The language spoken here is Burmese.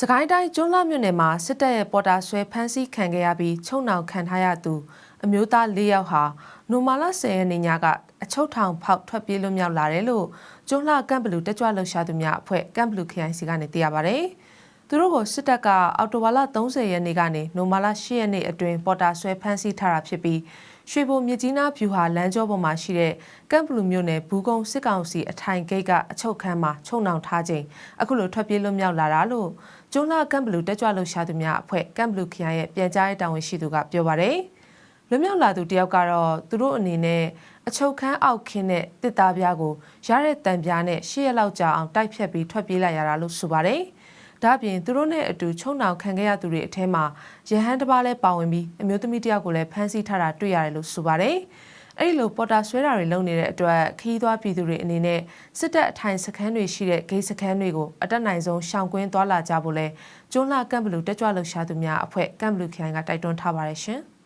စကိုင်းတိုင်းကျွန်းလှမြို့နယ်မှာစစ်တပ်ရဲ့ပေါ်တာဆွဲဖမ်းဆီးခံခဲ့ရပြီးချုံနှောင်ခံထားရသူအမျိုးသား၄ယောက်ဟာနိုမာလာ10ရက်နေ့ညကအချုပ်ထောင်ဖောက်ထွက်ပြေးလွတ်မြောက်လာတယ်လို့ကျွန်းလှကမ်ဘလူတက်ကြွလှုပ်ရှားသူများအဖွဲ့ကမ်ဘလူခရိုင်စီကနေသိရပါဗျ။သူတို့ကိုစစ်တပ်ကအော်တိုဝါလာ30ရက်နေ့ကနေနိုမာလာ10ရက်နေ့အတွင်းပေါ်တာဆွဲဖမ်းဆီးထားတာဖြစ်ပြီး ရွှေဘုံမြစ်ကြီးနားဖြူဟာလမ်းကျောပေါ်မှာရှိတဲ့ကမ်ဘလူမြို့နယ်ဘူးကုန်းစစ်ကောင်စီအထိုင်ဂိတ်ကအချုပ်ခန်းမှာချုံနှောင်ထားခြင်းအခုလိုထွက်ပြေးလွတ်မြောက်လာတာလို့ကျွန်းလှကမ်ဘလူတက်ကြွလှုပ်ရှားသူများအဖွဲ့ကမ်ဘလူခရိုင်ရဲ့ပြန်ကြားရေးတာဝန်ရှိသူကပြောပါတယ်လွတ်မြောက်လာသူတယောက်ကတော့သူတို့အနေနဲ့အချုပ်ခန်းအောက်ခင်းတဲ့တစ်သားပြားကိုရတဲ့တံပြားနဲ့ရှစ်ရက်လောက်ကြာအောင်တိုက်ဖြတ်ပြီးထွက်ပြေးလိုက်ရတာလို့ဆိုပါတယ်။ ဒါ့အပြင်သူတို့နဲ့အတူချုံနှောင်ခံခဲ့ရသူတွေအထက်မှာရဟန်းတစ်ပါးလည်းပါဝင်ပြီးအမျိုးသမီးတစ်ယောက်ကိုလည်းဖမ်းဆီးထားတာတွေ့ရတယ်လို့ဆိုပါတယ်။အဲ့ဒီလိုပေါ်တာဆွဲတာတွေလုပ်နေတဲ့အတွက်ခီးသွွားပြည်သူတွေအနေနဲ့စစ်တပ်အထိုင်စခန်းတွေရှိတဲ့ဂိတ်စခန်းတွေကိုအတက်နိုင်ဆုံးရှောင်ကွင်းသွားလာကြဖို့လဲကျွန်းလှကမ်ဘလူတက်ကြွလှုပ်ရှားသူများအဖွဲ့ကမ်ဘလူခိုင်ကတိုက်တွန်းထားပါတယ်ရှင်။